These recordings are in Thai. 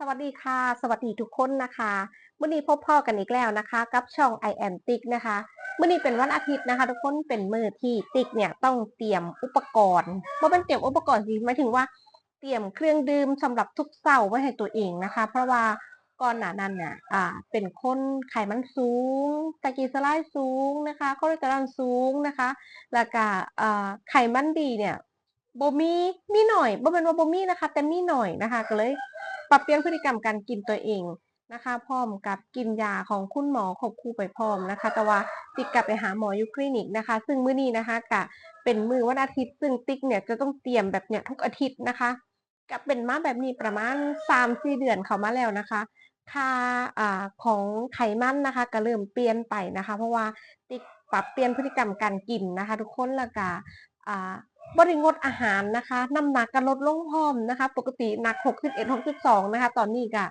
สวัสดีค่ะ สวัสดีทุกคนนะคะมื่อนี้พบพ่อกันอีกแล้วนะคะ กับช่อง I am ติ๊กนะคะมื่อนี้เป็นวันอาทิตย์นะคะ ทุกคนเป็นมือที่ติ๊กเนี่ยต้องเตรียมอุปกรณ์ว่าเป็นเตรียมอุปกรณ์สิหมายถึงว่าเตรียมเครื่องดื่มสำหรับทุกเสาร์ไว้ให้ตัวเองนะคะ เพราะว่าก่อนหน้านั้นเนี่ยอ่า เป็นคนไขมันสูงตะกีสไลด์สูงนะคะคอเลสเตอรอลสูงนะคะ แล้วก็อ่าไขมันดีเนี่ยบ่มีมีหน่อยบ่เป็นว่าบ่มีนะคะ แต่มีหน่อยนะคะก็เลย ปรับเปลี่ยนพฤติกรรมการกินตัวเองนะคะ พร้อมกับกินยาของคุณหมอควบคู่ไปพร้อมนะคะ แต่ว่าติ๊กกลับไปหาหมออยู่คลินิกนะคะ ซึ่งมื้อนี้นะคะกะเป็นมือวันอาทิตย์ ซึ่งติ๊กเนี่ยจะต้องเตรียมแบบเนี้ยทุกอาทิตย์นะคะกับเป็นมาแบบนี้ประมาณ3-4เดือนเข้ามาแล้วนะคะค่าอ่าของไขมันนะคะก็เริ่มเปลี่ยนไปนะคะ เพราะว่าติ๊กปรับเปลี่ยนพฤติกรรมการกินนะคะ ทุกคนแล้วก็อ่า บริงดอาหารนะคะน้ำหนักก็ลดลงพร้อมนะคะ ปกติหนัก 61 62 นะคะ ตอนนี้ก็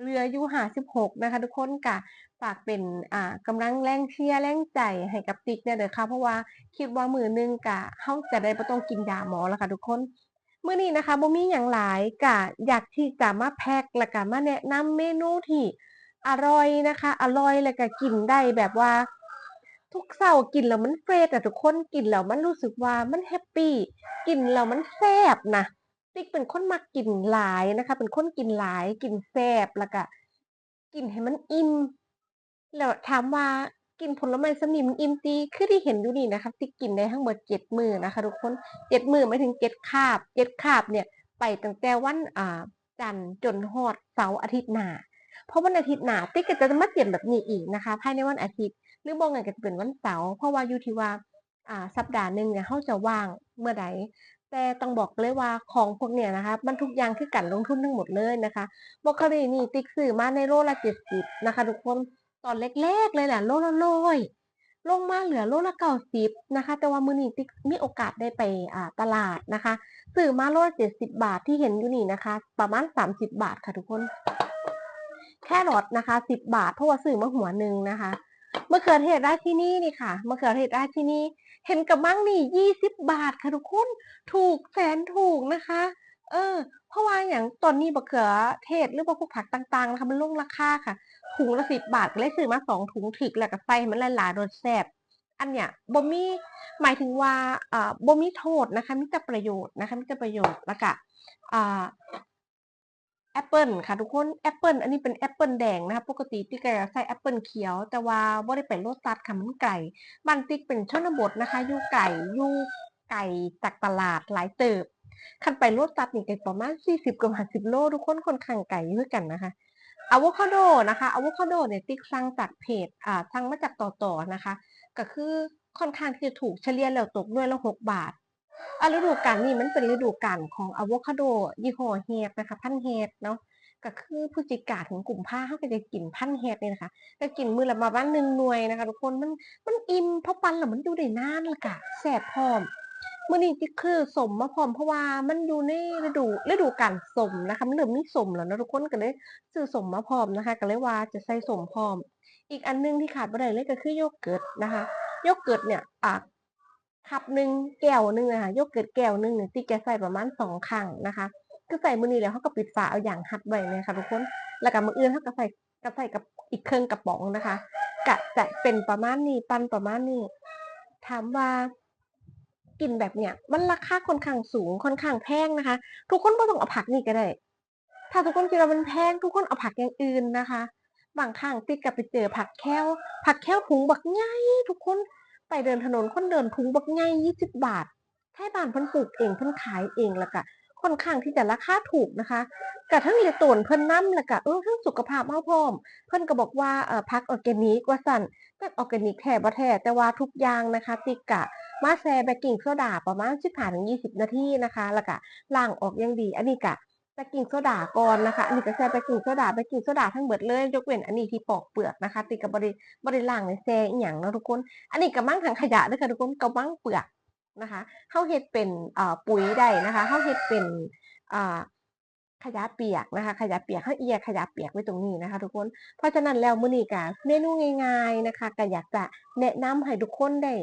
เหลืออยู่56นะคะ ทุกคนก็ฝากเป็นอ่ากำลังแรงเชียร์แรงใจให้กับติ๊กเนี่ยเด้อค่ะเพราะว่าคิดว่ามือหนึงก็เฮาจะได้บ่ต้องกินยาหมอแล้วค่ะทุกคนมื้อนี้นะคะบ่มีหยังหลายก็อยากที่จะมาแพ็กแล้วก็มาแนะนำเมนูที่อร่อยนะคะ อร่อยแล้วก็กินได้แบบว่า ทุกเช้ากินแล้วมันเฟรชอะทุกคนกินแล้วมันรู้สึกว่ามันแฮปปี้กินแล้วมันแซ่บนะติ๊กเป็นคนมักกินหลายนะคะ เป็นคนกินหลายกินแซ่บแล้วก็กินให้มันอิ่มแล้วถามว่ากินผลไม้ส่ำนี้มันอิ่มติคือที่เห็นอยู่นี่นะคะติ๊กกินได้ทั้งหมดเบิดมือนะคะทุกคน7มื้อหมายถึง7คาบ7คาบเนี่ย ไปตั้งแต่วันอ่าจันทร์จนฮอดเสาร์อาทิตย์หนาเพราะวันอาทิตย์หนาติ๊กก็จะมาเตรียมแบบนี้อีกนะคะ ภายในวันอาทิตย์ หรือบ่งั้นก็เป็นวันเสาร์เพราะว่าอยู่ที่ว่าอ่าสัปดาห์หนึ่งเนี่ยเราจะว่างเมื่อใดแต่ต้องบอกเลยว่าของพวกเนี้ยนะคะมันทุกอย่างคือการลงทุนทั้งหมดเลยนะคะบรอกโคลีนี่ติ๊กซื้อมาในโลละ70นะคะทุกคนตอนแรกๆเลยแหละโลละ100ลงมาเหลือโลละ90นะคะ แต่ว่ามือนี้ติ๊กมีโอกาสได้ไปอ่าตลาดนะคะซื้อมาโลละ70บบาทที่เห็นอยู่นี่นะคะ ประมาณ30บบาทค่ะทุกคน แค่รอทนะคะ10บาทเพราะว่าซื้อมาหัวหนึ่งนะคะ มะเขือเทศราชินีนี่ค่ะมะเขือเทศราชินีเห็นกระมังนี่20บบาทค่ะทุกคนถูกแสนถูกนะคะ เออ เพราะว่าอย่างตอนนี้มะเขือเทศหรือว่าพวกผักต่างๆนะคะมันลงราคาค่ะถุงละ10บบาทก็เลยซื้อมา2ถุงถึกแล้วก็ใส่มันหลายๆรสแซ่บอันเนี้ยบ่มีหมายถึงว่าอ่าบ่มีโทษนะคะมีแต่ประโยชน์นะคะมีแต่ประโยชน์แล้วก็อ่า แอปเปิลค่ะทุกคนแอปเปิลอันนี้เป็นแอปเปิลแดงนะคะปกติติ๊กจะใส่แอปเปิลเขียว แต่ว่าบ่ได้ไปโลตัสค่ะมันไกลบ้านติ๊กเป็นชนบทนะคะยู่ไกลอยู่ไกลจากตลาดหลายเติบคันไปโลตัสนี่ไก็ประมาณ 40กับ50โลทุกคนคนข้างไกลอยู่คือกันนะคะอะโวคาโดนะคะอะโวคาโดเนี่ยติ๊กสั่งจากเพจอ่าสั่งมาจากต่อๆนะคะ ก็คือค่อนข้างที่จะถูกเฉลี่ยแล้วตกหน่วยละ6บาท อ่าฤดูกาลนี้มันเป็นฤดูกาลของอะโวคาโดยี่ห้อ Head นะคะ พันธุ์ Head เนาะก็คือพฤศจิกาถึงกลุ่มภาเราก็จะกินพันธุ์ Head นี่ยนะคะก็กินมือละประมาณ1หน่วยนะคะ ทุกคนมันมันอิ่มเพราะปันแล้วมันอยู่ได้นานล้วก็แซ่บพร้อมมื้อนี้คือสมมาพร้อมเพราะว่ามันอยู่ในฤดูฤดูกาลสมนะคะมันเริ่มมีสมแล้วเนาะทุกคนก็เลยซื้อสมมาพร้อมนะคะก็เลยว่าจะใส่สมพร้อม อีกอันหนึ่งที่ขาดบ่ได้เลยก็คือโยเกิร์ตนะคะโยเกิร์ตเนี่ยอ่า คัพหนึ่งแก้วหนึ่งอะค่ะโยเกิร์ตแก้วหนึ่งเนี่ยติ๊กจะใส่ประมาณ2ครั้งนะคะคือใส่มือนี้แล้วเราก็ปิดฝาเอาหยังหัดไว้เลยค่ะทุกคน แล้วก็มืออื่นเราก็ใส่ก็ใส่กับอีกเครึ่องกระป๋องนะคะก็จะเป็นประมาณนี้ปั่นประมาณนี้ถามว่ากินแบบเนี้ยมันราคาค่อนข้างสูงค่อนข้างแพงนะคะ ทุกคนบ่ต้องเอาผักนี่ก็ได้ ถ้าทุกคนคิดว่ามันแพงทุกคนเอาผักอย่างอื่นนะคะ บางครั้งติ๊กก็ไปเจอผักแข้วผักแข้วถุงบักใหญ่ทุกคน ไปเดินถนนคนเดินถุงบักใหญ่20บบาทไทบ้านเพิ่นปลูกเองเพิ่นขายเองแล้วก็ค่อนข้างที่จะราคาถูกนะคะก็เทิงได้ต้นเพิ่นน้ำแล้วก็เออเทิงสุขภาพเราพร้อม เพิ่นก็บอกว่าเอ่อผักออร์แกนิกว่าซั่นจักออร์แกนิกแท้บ่แท้แต่ว่าทุกอย่างนะคะติกก็มาแช่เบกกิงโซดาประมาณ15-20นาทีนะคะ แล้วก็ล้างออกอย่างดี อันนี้ก็เบกกิงโซดาก่อนนะคะ อันนี้ก็แช่เบกกิงโซดาเบกกิงโซดาทั้งเบิดเลยยกเว้นอันนี้ที่ปอกเปลือกนะคะ ติ๊กก็บ่ได้บ่ได้ล้างได้แช่อิหยังนะทุกคน อันนี้กะมังถังขยะด้อค่ะทุกคนกะมังเปลือกนะคะเราเฮ็ดเป็นอ่าปุ๋ยได้นะคะเราเฮ็ดเป็นอ่าขยะเปียกนะคะ ขยะเปียกเราเอียขยะเปียกไว้ตรงนี้นะคะ ทุกคนเพราะฉะนั้นแล้วมื้อนี้ก็เมนูง่าย ๆนะคะก็อยากจะแนะนำให้ทุกคนได้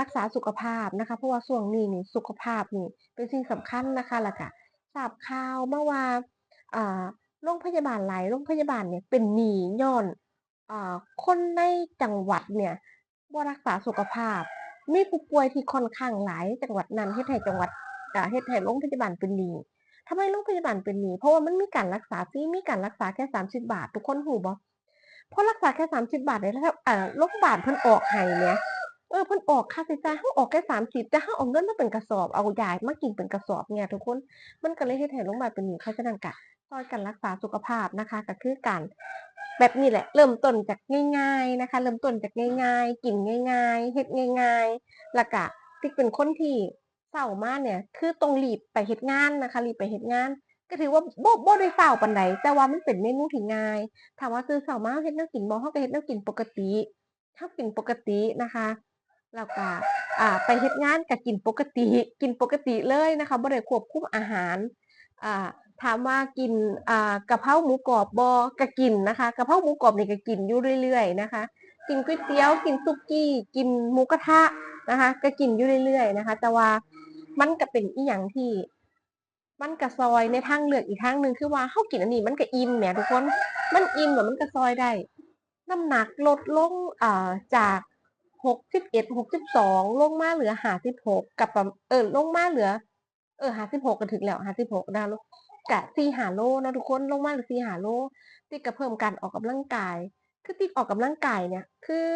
รักษาสุขภาพนะคะ เพราะว่าช่วงนี้นี่สุขภาพนี่เป็นสิ่งสำคัญนะคะแล้วก็ ทราบข่าวมาว่าอ่าโรงพยาบาลหลายโรงพยาบาลเนี่ยเป็นหนี้ย้อนอ่าคนในจังหวัดเนี่ยบ่รักษาสุขภาพ มีผู้ป่วยที่ค่อนข้างหลายจังหวัดนั้นเฮ็ดให้จังหวัดอ่าเฮ็ดให้โรงพยาบาลเป็นหนี้ทำไมโรงพยาบาลเป็นหนี้เพราะว่ามันมีการรักษาฟรีมีการรักษาแค่ 30 บาท ทุกคนรู้บ่เพราะรักษาแค่ 30 บาทเนี่ยถ้าอ่าโรงพยาบาลเพิ่นออกให้แหม เออเพิ่นออกค่าใช้จ่ายเฮาออกแค่30แต่เฮาเอาเงินมาเป็นกระสอบเอายามากินเป็นกระสอบเนี่ยทุกคนมันก็เลยเฮ็ดให้โรงพยาบาลเป็นหนี้เพราะฉะนั้นก็ช่วยกันรักษาสุขภาพนะคะก็คือการแบบนี้แหละ เริ่มต้นจากง่าย ๆนะคะ เริ่มต้นจากง่าย ๆ กินง่าย ๆเฮ็ดง่าย ๆ แล้วก็ติ๊กเป็นคนที่เช้ามาเนี่ยคือต้องรีบไปเฮ็ดงานนะคะรีบไปเฮ็ดงาน ก็ถือว่าโบ่บ่ได้ฟ้าปานใดแต่ว่ามันเป็นเมนูที่ง่ายถามว่าตื่นเช้ามาเฮ็ดนวกินบ่เฮาก็เฮ็ดนวกินปกติเฮากินปกตินะคะ แล้วก็อ่าไปเฮ็ดงานก็กินปกติกินปกติเลยนะคะบ่ได้ควบคุมอาหารอ่าถามว่ากินอ่ากะเพราหมูกรอบบ่ก็กินนะคะกะเพราหมูกรอบนี่ก็กินอยู่เรื่อยๆนะคะกินก๋วยเตี๋ยวกินสุกี้กินหมูกระทะนะคะก็กินอยู่เรื่อยๆนะคะ แต่ว่ามันก็เป็นอีหยังที่ มันก็ซอยในทางเลือกอีกทางหนึ่งคือว่าเฮากินอันนี้มันก็อิ่มแหมทุกคน มันอิ่มแล้วมันก็ซอยได้ น้ำหนักลดลงอ่าจาก 61 62ลงมาเหลือ56กับประเออลงมาเหลือ เออ56ก็ถึงแล้ว56นะคะลูกก็4-5โลนะทุกคนลงมาเหลือ4-5โลติกก็เพิ่มการออกกำลังกาย คือติ๊กออกกำลังกายเนี่ยคือ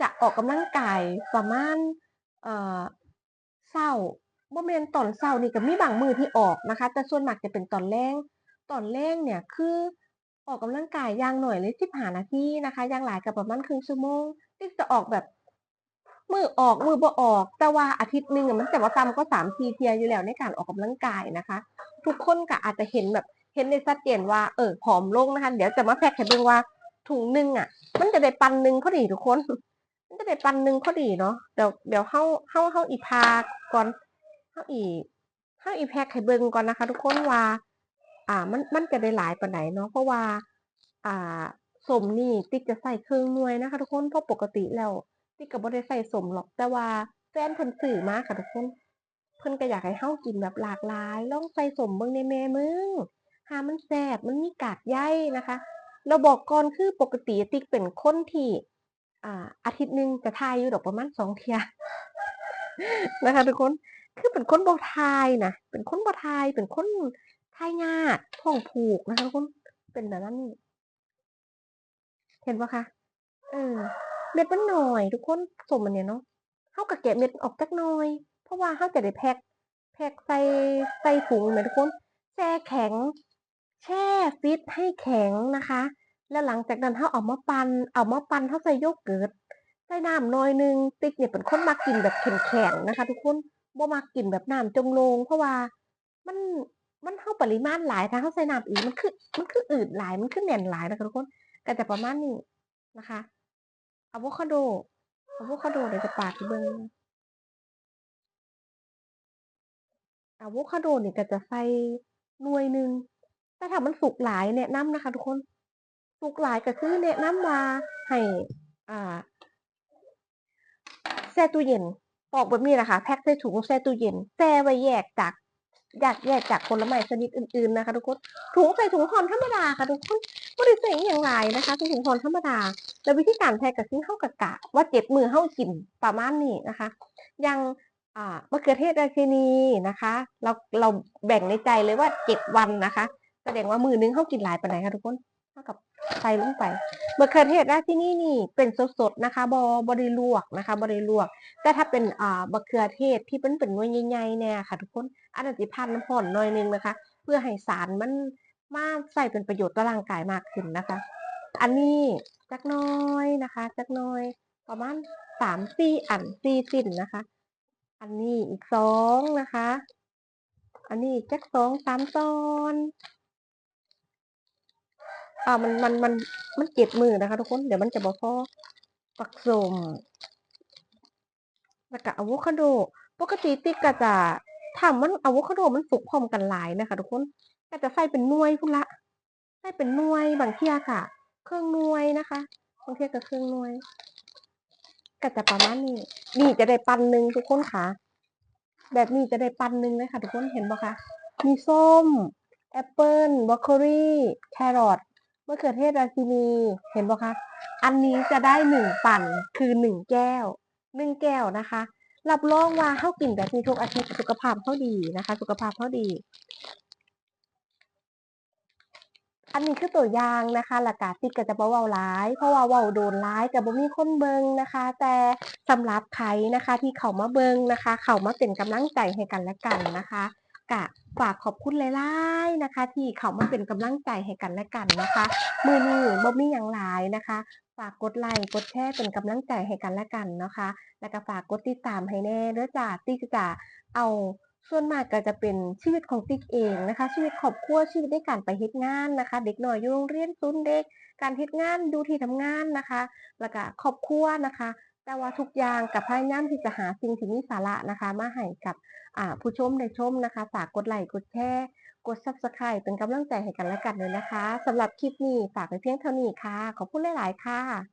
จะออกกำลังกายประมาณเอ่อเช้าบ่แม่นตอนเช้านี่ก็มีบางมือที่ออกนะคะ แต่ส่วนมากจะเป็นตอนแลงตอนแลงเนี่ยคือออกกำลังกายอย่างหน้อยเลย15นาทีนะคะอย่างหลายก็ประมาณครึ่งชั่วโมง จะออกแบบ มือออกมือบ่ออก แต่ว่าอาทิตย์หนึ่งมันก็บ่าต่ำกว่า3-4เทียอยู่แล้วในการออกกำลังกายนะคะ ทุกคนก็อาจจะเห็นแบบเห็นได้ชัดเจนว่าเออผอมลงนะคะ เดี๋ยวจะมาแพ็กให้เบิ่งว่าถุงหนึ่งอะมันจะได้ปานหนึ่งพอดีทุกคน มันจะได้ปานหนึ่งพอดีเนาะเดี๋ยวเดี๋ยวเฮาเฮาเฮาอิพาก่อนเฮาอิเฮาอิแพ็กให้เบิ่งก่อนนะคะ ทุกคนว่า อ่ามันมันจะได้หลายปานใดเนาะเพราะว่า อ่า สมนี่ติ๊กจะใส่เครึ่องหน่วยนะคะ ทุกคนเพราะปกติแล้ว ติ๊กก็บ่ได้ใส่สมหรอกแต่ว่าแฟนเพิ่นซื้อมาค่ะทุกคน เพิ่นก็อยากให้เฮากินแบบหลากหลาย ลองใส่สมเบิ่งแหน่แม่มึงหามันแซ่บมันมีกากใยนะคะแล้วบอกก่อนคือปกติติ๊กเป็นคนที่อ่าอาทิตย์หนึ่งจะถ่ายอยู่ดอกประมาณ2เที่ยนะคะทุกคนคือเป็นคนบ่ถ่ายนะเป็นคนบ่ถ่ายเป็นคนถ่ายยาท้องผูกนะคะทุกคนเป็นแบบนั้น เห็นบ่คะเออเม็ดมันหน้อย ทุกคนส้มอันเนี้ยเนาะเฮาก็แกะเม็ดออกจักหน่อย เพราะว่าเฮาจะได้แพ็กแพ็กใส่ใส่ถุงแหมทุกคนแช่แข็ง แช่ฟรีซให้แข็งนะคะ แล้วหลังจากนั้นเฮาเอามาปั่นเอามาปั่นเฮาใส่โยเกิร์ตใส่น้ำน่อยนึงติ๊กเนี่ยเป็นคนมักกินแบบแข็งๆนะคะ ทุกคนบ่มักกินแบบน้ำจงลง เพราะว่ามันมันเฮาปริมาณหลายถ้าเฮาใส่น้ำอีกมันคือมันคืออืดหลายมันคือแน่นหลายนะคะทุกคน ก็จะประมาณนี้นะคะอะโวคาโดอะโวคาโดเดี๋ยวจะปาดให้เบิ่งอะโวคาโดนี่ก็จะใส่หน่วยหนึ่งแต่ถ้ามันสุกหลายแนะนำนะคะ ทุกคนสุกหลายก็คือแนะนำว่าให้อ่าแช่ตู้เย็นปอกแบบนี้ล่ะค่ะแพ็กใส่ถุงแช่ตู้เย็นแช่ไว้แยกจาก อยากแยกจากผลไม้ชนิดอื่นๆนะคะทุกคนถุงใส่ถุงห่อธรรมดาค่ะทุกคนบ่ได้ใส่อิหยังหลายนะคะเป็นถุงห่อธรรมดา แล้ววิธีการแพ็กก็คือเฮาก็กะ ว่า7มื้อเฮากินประมาณนี้นะคะย่างอ่ามะเขือเทศราชินีนะคะ เราเราแบ่งในใจเลยว่า7วันนะคะ แสดงว่ามือหนึ่งเฮากินหลายปานใดคะทุกคนเท่ากับ ใส่ลงไปมะเขือเทศราชินีนี่เป็นสดๆนะคะบ่บ่ได้ลวกนะคะบ่ได้ลวก แต่ถ้าเป็นอ่ามะเขือเทศที่มันเป็นหน่วยใหญ่ๆแน่ค่ะ ทุกคนอันนั้นสิพันน้ำร้อนหน่อยนึงนะคะ เพื่อให้สารมันมาใช้เป็นประโยชน์ต่อร่างกายมากขึ้นนะคะ อันนี้จักน่อยนะคะจักน่อย ประมาณ3-4อัน4ชิ้นนะคะ อันนี้อีก2นะคะ อันนี้จัก2-3ตอน อ่ามันมันมันมัน7มื้อนะคะ ทุกคนเดี๋ยวมันจะบ่พอบักส้มแล้วก็อะโวคาโด ปกติติ๊กก็จะถ้ามันอะโวคาโดมันสุกพร้อมกันหลายนะคะทุกคนก็จะใส่เป็นหน่วยพู้นละใส่เป็นหน่วยบางเที่ยก็ครึ่องหน่วยนะคะบางเที่ยก็ครึ่องหน่วย ก็จะประมาณนี้ นี่จะได้ปันหนึ่งทุกคนค่ะ แบบนี้จะได้ปันหนึ่งเลยค่ะ ทุกคนเห็นบ่คะมีส้มแอปเปิลบรอกโคลีแครอท มะเขือเทศราชินี เห็นปะคะ อันนี้จะได้หนึ่งปั่นคือหนึ่งแก้วหนึ่งแก้วนะคะ รับรองว่าเข้ากินแบบนี้ทุกอาทิตย์สุขภาพเขาดีนะคะ สุขภาพเขาดี อันนี้คือตัวอย่างนะคะหลักกาติดก็จะบ่เว้าร้าย เพราะว่าเว้าโดนร้ายกับบ่มีคนเบิงนะคะ แต่สำหรับใครนะคะที่เขามาเบิงนะคะ เขามาเป็นกำลังใจให้กันและกันนะคะ กะฝากขอบคุณหลายๆนะคะ ที่เขามาเป็นกำลังใจให้กันและกันนะคะ มือนี้บ่มีหยังหลายนะคะ ฝากกดไลค์กดแชร์เป็นกำลังใจให้กันและกันนะคะ แล้วก็ฝากกดติดตามให้แน่เด้อจ้าติ๊กจะเอาส่วนมากก็จะเป็นชีวิตของติ๊กเองนะคะ ชีวิตครอบครัวชีวิตในการไปเฮ็ดงานนะคะ เด็กหน้อยอยู่โรงเรียนศูนเด็ก การเฮ็ดงานดูที่ทำงานนะคะ แล้วก็ครอบครัวนะคะ แต่ว่าทุกอย่างกับพยายามที่จะหาสิ่งที่มีสาระนะคะ มาให้กับผู้ชมได้ชมนะคะ ฝากกดไลค์กดแชร์กด Subscribe เป็นกำลังใจให้กันและกันเลยนะคะสำหรับคลิปนี้ฝากไปเพียงเท่านี้ค่ะ ขอบคุณหลาย ๆ ค่ะ